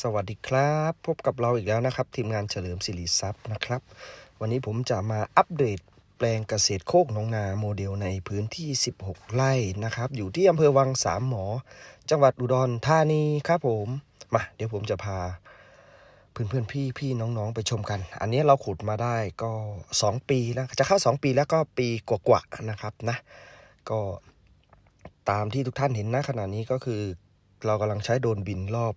สวัสดีครับ พบกับเราอีกแล้วนะครับ ทีมงานเฉลิมศิริทรัพย์นะครับ วันนี้ผมจะมาอัปเดตแปลงเกษตรโคกหนองนาโมเดลในพื้นที่ 16 ไร่นะครับ อยู่ที่อำเภอวังสามหมอ จังหวัดอุดรธานีครับผมมาเดี๋ยวผมจะพาเพื่อนเพื่อนพี่พี่น้องๆไปชมกัน อันนี้เราขุดมาได้ก็ 2 ปีแล้วจะเข้า 2 ปีแล้วก็ปีกว่าๆนะครับนะ ก็ตามที่ทุกท่านเห็นนะขณะนี้ก็คือ เรากำลังใช้โดรนบินรอบ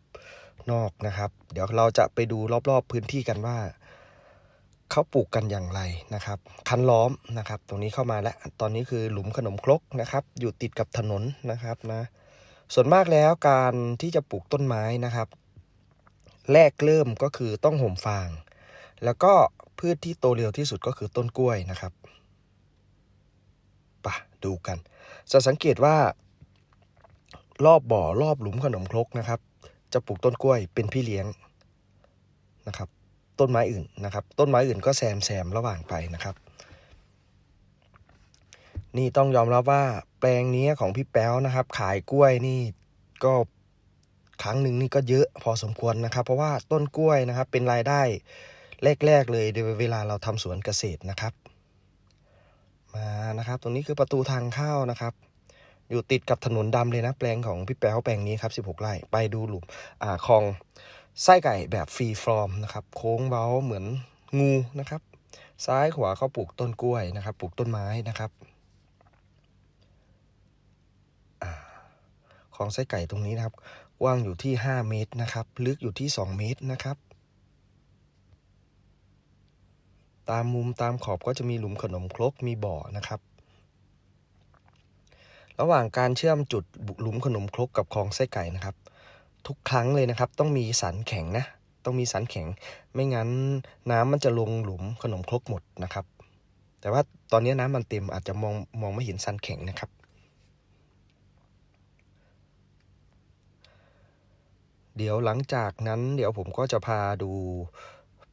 นอกนะครับ เดี๋ยวเราจะไปดูรอบๆพื้นที่กันว่าเขาปลูกกันอย่างไรนะครับ คันล้อมนะครับ ตรงนี้เข้ามาแล้ว ตอนนี้คือหลุมขนมครกนะครับ อยู่ติดกับถนนนะครับนะ ส่วนมากแล้วการที่จะปลูกต้นไม้นะครับ แรกเริ่มก็คือต้องห่มฟาง แล้วก็พืชที่โตเร็วที่สุดก็คือต้นกล้วยนะครับปะดูกัน จะสังเกตว่ารอบบ่อรอบหลุมขนมครกนะครับ จะปลูกต้นกล้วยเป็นพี่เลี้ยงนะครับ ต้นไม้อื่นนะครับ ต้นไม้อื่นก็แซมแซมระหว่างไปนะครับ นี่ต้องยอมรับว่าแปลงนี้ของพี่แป๊วนะครับ ขายกล้วยนี่ก็ครั้งหนึ่งนี่ก็เยอะพอสมควรนะครับ เพราะว่าต้นกล้วยนะครับ เป็นรายได้แรกๆเลยในเวลาเราทำสวนเกษตรนะครับ มานะครับ ตรงนี้คือประตูทางเข้านะครับ อยู่ติดกับถนนดำเลยนะ แปลงของพี่แป๊วแปลงนี้ครับ16 ไร่ ไปดูหลุมอ่าคลองไส้ไก่แบบฟรีฟอร์มนะครับ โค้งเว้าเหมือนงูนะครับ ซ้ายขวาเขาปลูกต้นกล้วยนะครับ ปลูกต้นไม้นะครับอาคลองไส้ไก่ตรงนี้นะครับกว้างอยู่ที่ 5 เมตรนะครับ ลึกอยู่ที่ 2 เมตรนะครับ ตามมุมตามขอบก็จะมีหลุมขนมครกมีบ่อนะครับ ระหว่างการเชื่อมจุดหลุมขนมครกกับคลองไส้ไก่นะครับ ทุกครั้งเลยนะครับ ต้องมีสันแข็งนะต้องมีสันแข็ง ไม่งั้นน้ำมันจะลงหลุมขนมครกหมดนะครับ แต่ว่าตอนนี้น้ำมันเต็มอาจจะมองมองไม่เห็นสันแข็งนะครับ เดี๋ยวหลังจากนั้นเดี๋ยวผมก็จะพาดู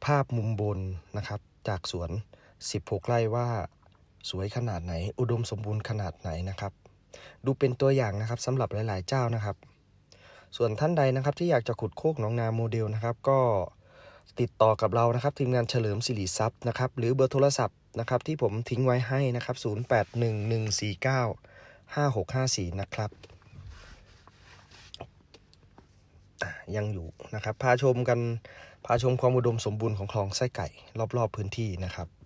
ภาพมุมบนนะครับ จากสวน 16 ไร่ว่าสวยขนาดไหน อุดมสมบูรณ์ขนาดไหนนะครับ ดูเป็นตัวอย่างนะครับสำหรับหลาย ๆ เจ้านะครับ ส่วนท่านใดนะครับที่อยากจะขุดโคกหนองนาโมเดลนะครับ ก็ติดต่อกับเรานะครับ ทีมงานเฉลิมสิริทรัพย์นะครับ หรือเบอร์โทรศัพท์นะครับที่ผมทิ้งไว้ให้นะครับ 0811495654 นะครับยังอยู่นะครับ พาชมกัน พาชมความอุดมสมบูรณ์ของคลองไส้ไก่ รอบ ๆ พื้นที่นะครับ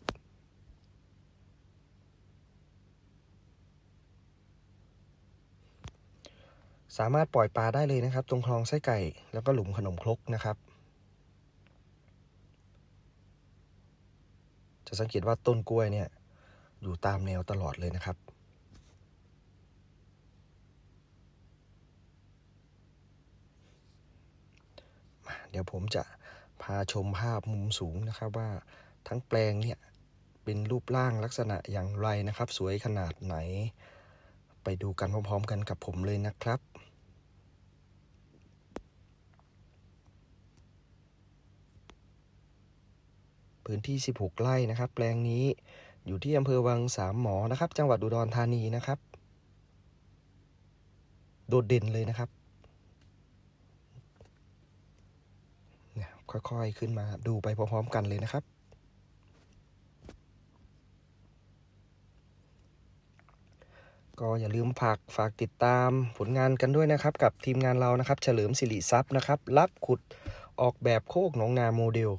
สามารถปล่อยปลาได้เลยนะครับ ตรงคลองไส้ไก่ แล้วก็หลุมขนมครกนะครับ จะสังเกตว่าต้นกล้วยเนี่ยอยู่ตามแนวตลอดเลยนะครับเดี๋ยวผมจะพาชมภาพมุมสูงนะครับว่าทั้งแปลงเนี่ยเป็นรูปร่างลักษณะอย่างไรนะครับ สวยขนาดไหน ไปดูกันพร้อมๆกันกับผมเลยนะครับพื้นที่ 16 ไร่นะครับ แปลงนี้อยู่ที่อำเภอวังสามหมอนะครับ จังหวัดอุดรธานีนะครับ โดดเด่นเลยนะครับเนี่ยค่อยๆขึ้นมาดูไปพร้อมๆกันเลยนะครับ ก็อย่าลืมฝากฝากติดตามผลงานกันด้วยนะครับ กับทีมงานเรานะครับ เฉลิมสิริทรัพย์นะครับ รับขุดออกแบบโคกหนองนาโมเดล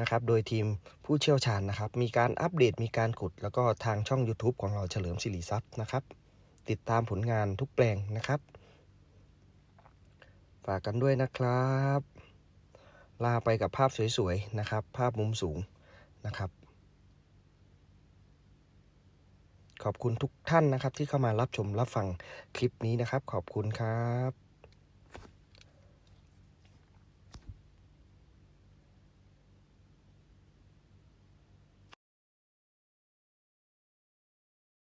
นะครับ โดยทีมผู้เชี่ยวชาญนะครับ มีการอัปเดตมีการขุด แล้วก็ทางช่อง YouTube ของเราเฉลิมสิริทรัพย์นะครับ ติดตามผลงานทุกแปลงนะครับ ฝากกันด้วยนะครับ ลาไปกับภาพสวยๆนะครับ ภาพมุมสูงนะครับ ขอบคุณทุกท่านนะครับที่เข้ามารับชมรับฟังคลิปนี้นะครับ ขอบคุณครับ